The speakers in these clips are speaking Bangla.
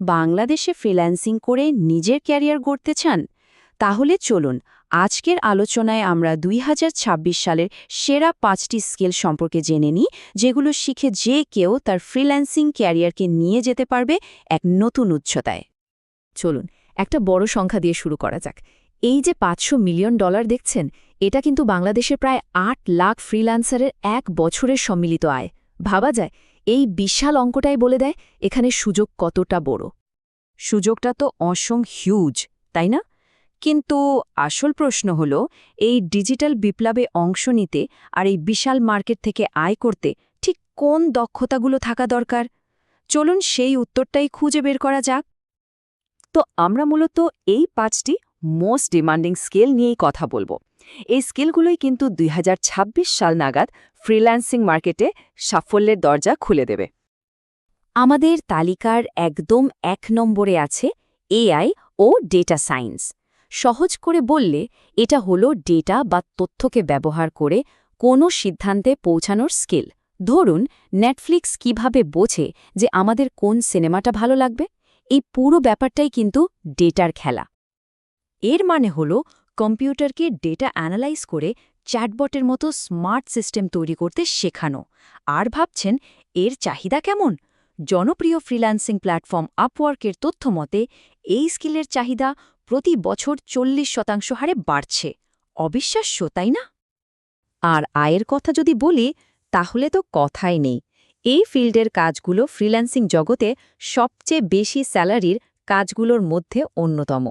বাংলাদেশে ফ্রিল্যান্সিং করে নিজের ক্যারিয়ার গড়তে চান, তাহলে চলুন আজকের আলোচনায় আমরা দুই হাজার ছাব্বিশ সালের সেরা পাঁচটি স্কিল সম্পর্কে জেনে নিই, যেগুলো শিখে যে কেউ তার ফ্রিল্যান্সিং ক্যারিয়ারকে নিয়ে যেতে পারবে এক নতুন উচ্চতায়। চলুন একটা বড় সংখ্যা দিয়ে শুরু করা যাক। এই যে পাঁচশো মিলিয়ন ডলার দেখছেন, এটা কিন্তু বাংলাদেশের প্রায় আট লাখ ফ্রিল্যান্সারের এক বছরের সম্মিলিত আয়। ভাবা যায় এই বিশাল অঙ্কটাই বলে দেয়, এখানে সুযোগ কতটা বড়। সুযোগটা তো অসং হিউজ তাই না? কিন্তু আসল প্রশ্ন হল, এই ডিজিটাল বিপ্লবে অংশ নিতে আর এই বিশাল মার্কেট থেকে আয় করতে ঠিক কোন দক্ষতাগুলো থাকা দরকার? চলুন সেই উত্তরটাই খুঁজে বের করা যাক। তো আমরা মূলত এই পাঁচটি মোস্ট ডিমান্ডিং স্কেল নিয়েই কথা বলব। এই স্কিলগুলোই কিন্তু দুই হাজার ছাব্বিশ সাল নাগাদ ফ্রিল্যান্সিং মার্কেটে সাফল্যের দরজা খুলে দেবে। আমাদের তালিকার একদম এক নম্বরে আছে এআই ও ডেটা সায়েন্স সহজ করে বললে এটা হলো ডেটা বা তথ্যকে ব্যবহার করে কোনো সিদ্ধান্তে পৌঁছানোর স্কিল। ধরুন নেটফ্লিক্স কীভাবে বোঝে যে আমাদের কোন সিনেমাটা ভালো লাগবে? এই পুরো ব্যাপারটাই কিন্তু ডেটার খেলা। এর মানে হল কম্পিউটারকে ডেটা অ্যানালাইজ করে চ্যাটবটের মতো স্মার্ট সিস্টেম তৈরি করতে শেখানো। আর ভাবছেন, এর চাহিদা কেমন? জনপ্রিয় ফ্রিল্যান্সিং প্ল্যাটফর্ম আপওয়ার্কের তথ্য মতে, এই স্কিলের চাহিদা প্রতি বছর চল্লিশ শতাংশ হারে বাড়ছে। অবিশ্বাস্য, তাই না? আর আয়ের কথা যদি বলি, তাহলে তো কথাই নেই। এই ফিল্ডের কাজগুলো ফ্রিল্যান্সিং জগতে সবচেয়ে বেশি স্যালারির কাজগুলোর মধ্যে অন্যতম।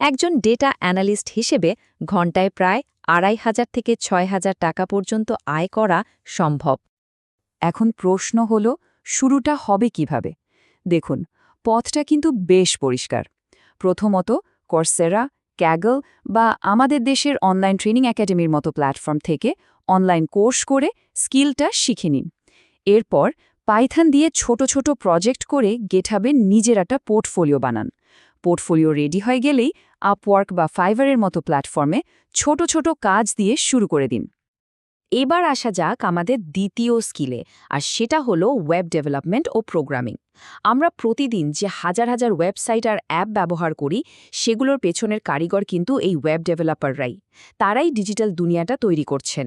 একজন ডেটা অ্যানালিস্ট হিসেবে ঘণ্টায় প্রায় আড়াই হাজার থেকে ছয় হাজার টাকা পর্যন্ত আয় করা সম্ভব। এখন প্রশ্ন হল, শুরুটা হবে কীভাবে? দেখুন, পথটা কিন্তু বেশ পরিষ্কার। প্রথমত কর্সেরা ক্যাগল বা আমাদের দেশের অনলাইন ট্রেনিং একাডেমির মতো প্ল্যাটফর্ম থেকে অনলাইন কোর্স করে স্কিলটা শিখে নিন। এরপর পাইথান দিয়ে ছোট ছোট প্রজেক্ট করে গেটহাবে নিজের একটা পোর্টফোলিও বানান। পোর্টফোলিও রেডি হয়ে গেলেই আপওয়ার্ক বা ফাইভারের মতো প্ল্যাটফর্মে ছোট ছোট কাজ দিয়ে শুরু করে দিন। এবার আসা যাক আমাদের দ্বিতীয় স্কিলে, আর সেটা হলো ওয়েব ডেভেলপমেন্ট ও প্রোগ্রামিং। আমরা প্রতিদিন যে হাজার হাজার ওয়েবসাইট আর অ্যাপ ব্যবহার করি, সেগুলোর পেছনের কারিগর কিন্তু এই ওয়েব ডেভেলপাররাই। তারাই ডিজিটাল দুনিয়াটা তৈরি করছেন।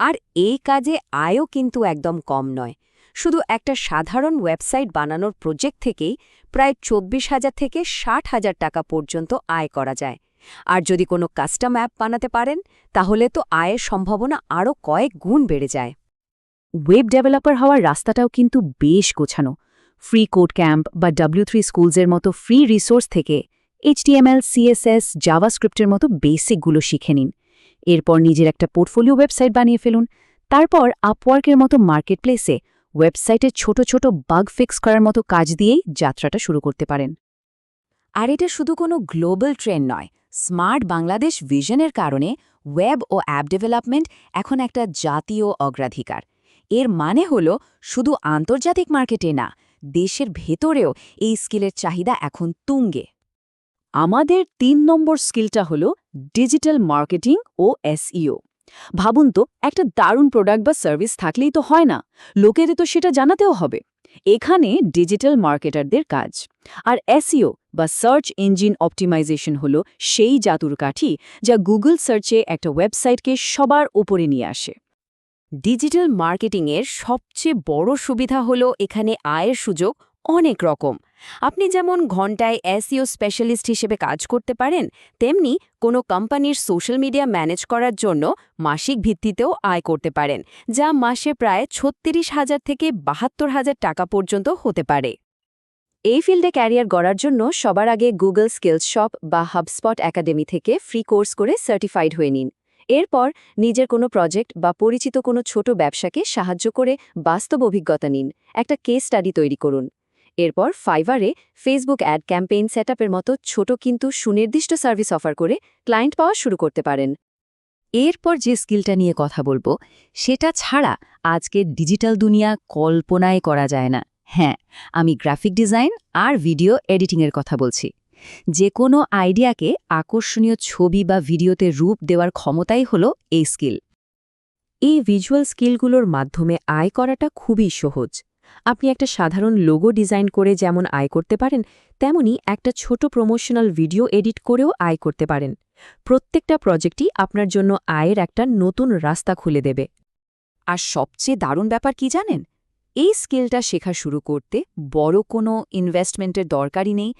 আর এই কাজে আয়ও কিন্তু একদম কম নয়। শুধু একটা সাধারণ ওয়েবসাইট বানানোর প্রজেক্ট থেকেই প্রায় চব্বিশ হাজার থেকে ষাট হাজার টাকা পর্যন্ত আয় করা যায়। আর যদি কোনো কাস্টম অ্যাপ বানাতে পারেন, তাহলে তো আয়ের সম্ভাবনা আরও কয়েক গুণ বেড়ে যায়। ওয়েব ডেভেলপার হওয়ার রাস্তাটাও কিন্তু বেশ গোছানো। ফ্রি কোড ক্যাম্প বা ডাব্লিউ থ্রি স্কুলসের মতো ফ্রি রিসোর্স থেকে এইচটিএমএল সিএসএস জাভাস্ক্রিপ্টের মতো বেসিকগুলো শিখে নিন। এরপর নিজের একটা পোর্টফোলিও ওয়েবসাইট বানিয়ে ফেলুন। তারপর আপওয়ার্কের মতো মার্কেটপ্লেসে ওয়েবসাইটে ছোট ছোট বাগ ফিক্স করার মতো কাজ দিয়েই যাত্রাটা শুরু করতে পারেন। আর এটা শুধু কোনো গ্লোবাল ট্রেন্ড নয়, স্মার্ট বাংলাদেশ ভিশনের কারণে ওয়েব ও অ্যাপ ডেভেলপমেন্ট এখন একটা জাতীয় অগ্রাধিকার। এর মানে হল শুধু আন্তর্জাতিক মার্কেটে না, দেশের ভেতরেও এই স্কিলের চাহিদা এখন তুঙ্গে। আমাদের তিন নম্বর স্কিলটা হল ডিজিটাল মার্কেটিং ও এসইও। ভাবুন তো, একটা দারুণ প্রোডাক্ট বা সার্ভিস থাকলেই তো হয় না। লোকেদের তো সেটা জানাতেও হবে। এখানে ডিজিটাল মার্কেটারদের কাজ। আর এসইও বা সার্চ ইঞ্জিন অপটিমাইজেশন হল সেই জাতুর কাঠি যা গুগল সার্চে একটা ওয়েবসাইটকে সবার উপরে নিয়ে আসে। ডিজিটাল মার্কেটিংয়ের সবচেয়ে বড় সুবিধা হল এখানে আয়ের সুযোগ অনেক রকম। আপনি যেমন ঘন্টায় এসইও স্পেশালিস্ট হিসেবে কাজ করতে পারেন, তেমনি কোনো কোম্পানির সোশ্যাল মিডিয়া ম্যানেজ করার জন্য মাসিক ভিত্তিতেও আয় করতে পারেন, যা মাসে প্রায় ছত্রিশ হাজার থেকে বাহাত্তর হাজার টাকা পর্যন্ত হতে পারে। এই ফিল্ডে ক্যারিয়ার গড়ার জন্য সবার আগে গুগল স্কিলস শপ বা হাবস্পট একাডেমি থেকে ফ্রি কোর্স করে সার্টিফাইড হয়ে নিন। এরপর নিজের কোনো প্রজেক্ট বা পরিচিত কোনো ছোট ব্যবসাকে সাহায্য করে বাস্তব অভিজ্ঞতা নিন। একটা কেস স্টাডি তৈরি করুন। এরপর ফাইভারে ফেসবুক অ্যাড ক্যাম্পেইন সেটআপের মতো ছোট কিন্তু সুনির্দিষ্ট সার্ভিস অফার করে ক্লায়েন্ট পাওয়া শুরু করতে পারেন। এরপর যে স্কিলটা নিয়ে কথা বলব, সেটা ছাড়া আজকের ডিজিটাল দুনিয়া কল্পনায় করা যায় না। হ্যাঁ আমি গ্রাফিক ডিজাইন আর ভিডিও এডিটিংয়ের কথা বলছি। যে কোনো আইডিয়াকে আকর্ষণীয় ছবি বা ভিডিওতে রূপ দেওয়ার ক্ষমতাই হলো এই স্কিল এই ভিজুয়াল স্কিলগুলোর মাধ্যমে আয় করাটা খুবই সহজ। আপনি একটা সাধারণ লোগো ডিজাইন করে যেমন আয় করতে পারেন, তেমনি একটা ছোট প্রমোশনাল ভিডিও এডিট করেও আয় করতে পারেন। প্রত্যেকটা প্রজেক্টই আপনার জন্য আয়ের একটা নতুন রাস্তা খুলে দেবে। আর সবচেয়ে দারুণ ব্যাপার কি জানেন? এই স্কিলটা শেখা শুরু করতে বড় কোনো ইনভেস্টমেন্টের দরকারই নেই।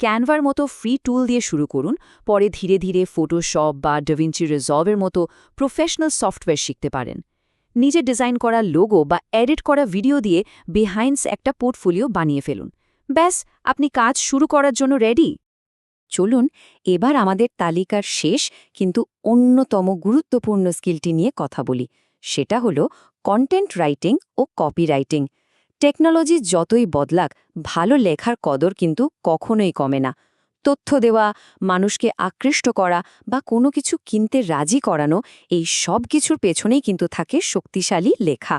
ক্যানভার মতো ফ্রি টুল দিয়ে শুরু করুন, পরে ধীরে ধীরে ফটোশপ বা ডভিঞ্চি রিজলভের মতো প্রফেশনাল সফটওয়্যার শিখতে পারেন। নিজে ডিজাইন করা লোগো বা এডিট করা ভিডিও দিয়ে বিহাইন্ডস একটা পোর্টফোলিও বানিয়ে ফেলুন। ব্যাস, আপনি কাজ শুরু করার জন্য রেডি চলুন, এবার আমাদের তালিকার শেষ কিন্তু অন্যতম গুরুত্বপূর্ণ স্কিলটি নিয়ে কথা বলি। সেটা হলো কন্টেন্ট রাইটিং ও কপিরাইটিং টেকনোলজি যতই বদলাক, ভালো লেখার কদর কিন্তু কখনোই কমে না। তথ্য দেওয়া, মানুষকে আকৃষ্ট করা বা কোনো কিছু কিনতে রাজি করানো, এই সব কিছুর পেছনেই কিন্তু থাকে শক্তিশালী লেখা।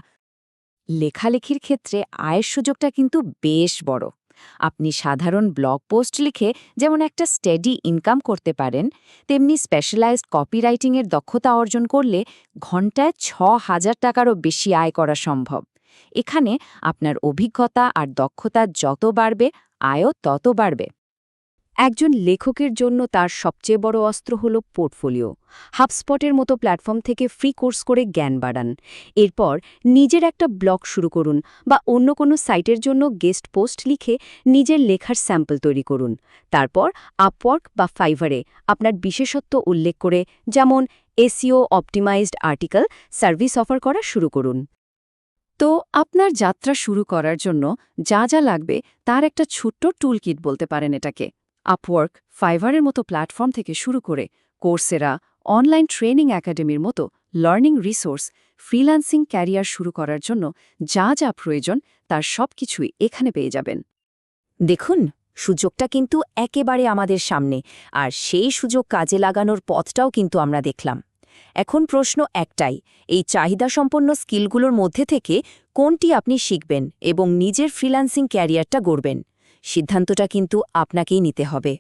লেখালেখির ক্ষেত্রে আয়ের সুযোগটা কিন্তু বেশ বড়। আপনি সাধারণ ব্লগ পোস্ট লিখে যেমন একটা স্টেডি ইনকাম করতে পারেন, তেমনি স্পেশালাইজড কপিরাইটিংয়ের দক্ষতা অর্জন করলে ঘন্টায় ছ হাজার টাকারও বেশি আয় করা সম্ভব। এখানে আপনার অভিজ্ঞতা আর দক্ষতা যত বাড়বে, আয়ও তত বাড়বে। একজন লেখকের জন্য তার সবচেয়ে বড় অস্ত্র হল পোর্টফোলিও। হাবস্পটের মতো প্ল্যাটফর্ম থেকে ফ্রি কোর্স করে জ্ঞান বাড়ান। এরপর নিজের একটা ব্লগ শুরু করুন বা অন্য কোনো সাইটের জন্য গেস্ট পোস্ট লিখে নিজের লেখার স্যাম্পল তৈরি করুন। তারপর আপওয়ার্ক বা ফাইভারে আপনার বিশেষত্ব উল্লেখ করে যেমন SEO optimized article service offer করা শুরু করুন। তো আপনার যাত্রা শুরু করার জন্য যা যা লাগবে তার একটা ছোট্ট টুলকিট বলতে পারেন এটাকে। আপওয়ার্ক ফাইভারের মতো প্ল্যাটফর্ম থেকে শুরু করে কোর্সেরা অনলাইন ট্রেনিং একাডেমির মতো লার্নিং রিসোর্স ফ্রিল্যান্সিং ক্যারিয়ার শুরু করার জন্য যা যা প্রয়োজন তার সব কিছুই এখানে পেয়ে যাবেন। দেখুন, সুযোগটা কিন্তু একেবারে আমাদের সামনে আর সেই সুযোগ কাজে লাগানোর পথটাও কিন্তু আমরা দেখলাম। এখন প্রশ্ন একটাই, এই চাহিদাসম্পন্ন স্কিলগুলোর মধ্যে থেকে কোনটি আপনি শিখবেন এবং নিজের ফ্রিল্যান্সিং ক্যারিয়ারটা গড়বেন? সিদ্ধান্তটা কিন্তু আপনাকেই নিতে হবে।